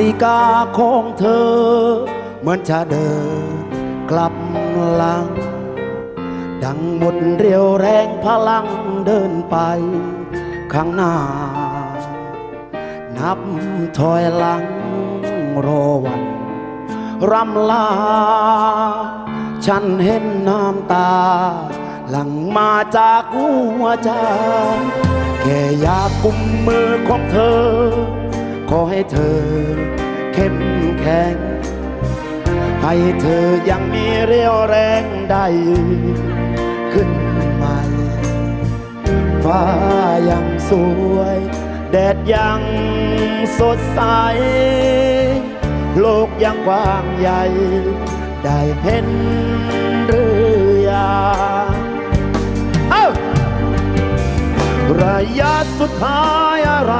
ฬิกาของเธอ เหมือนจะเดินกลับหลัง ดังหมดเรียวแรงพลังเดินไป ข้างหน้า นับถอยหลังรอวันรำลา ฉันเห็นน้ำตา หลั่งมาจากหัวใจแค่อยากกุมมือของเธอ ขอให้เธอเข้มแข็ง ให้เธอยังมีเรี่ยวแรงได้ขึ้นใหม่ ฟ้ายังสวย แดดยังสดใส โลกยังกว้างใหญ่ ได้เห็นหรือยังเอ้ระยะสุดท้ายอะไร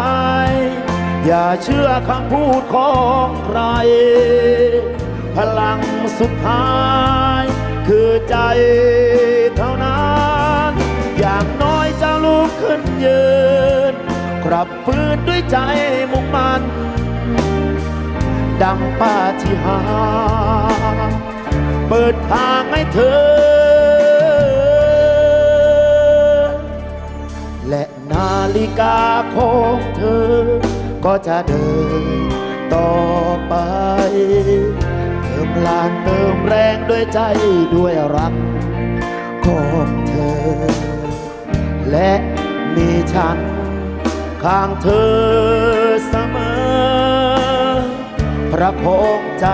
อย่าเชื่อคำพูดของใคร พลังสุดท้าย คือใจเท่านั้น อย่างน้อยจะลุกขึ้นยืนกลับฟื้นด้วยใจมุ่งมั่นดังปาฏิหาริย์เปิดทางให้เธอ และนาฬิกาของเธอ ก็จะเดินต่อไป เติมลานเติมแรงด้วยใจด้วยรักของเธอ และมีฉันข้างเธอเสมอ ประคองใจ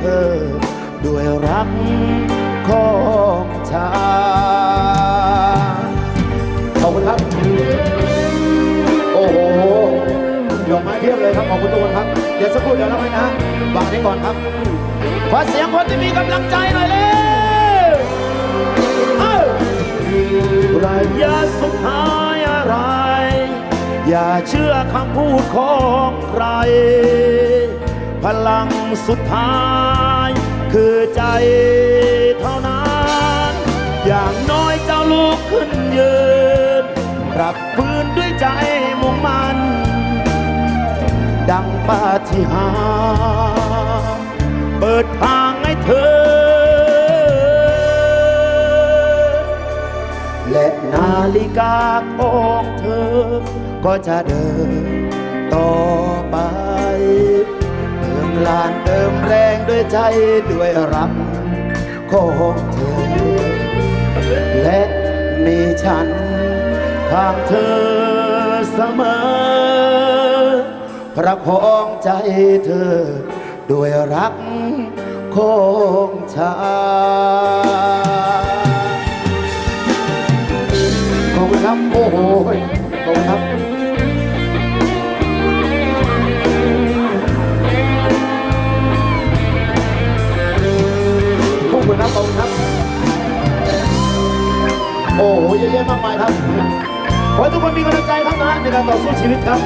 เธอ ด้วยรักของฉัน เดี๋ยวสักครู่เดี๋ยวเราไปนะวางนี้ก่อนครับขอเสียงคนที่มีกำลังใจหน่อยเลยระยะสุดท้ายอะไร อย่าเชื่อคำพูดของใคร พลังสุดท้ายคือใจเท่านั้น อย่างน้อยเจ้าลุกขึ้นยืนรับฟื้นด้วยใจมุ่งมั่น ดังปาฏิหาริย์เปิดทางให้เธอ และนาฬิกาของเธอ ก็จะเดินต่อไปเติมลานเติมแรงด้วยใจด้วยรักของเธอ และมีฉันข้างเธอเสมอ ประคองใจเธอ ด้วยรักของฉันขอบคุณครับโอ้โหขอบคุณครับขอบคุณครับขอบคุณครับ โอ้โหเยอะแยะมากมายครับ ขอให้ทุกคนมีกำลังใจครับนะในการต่อสู้ชีวิตครับ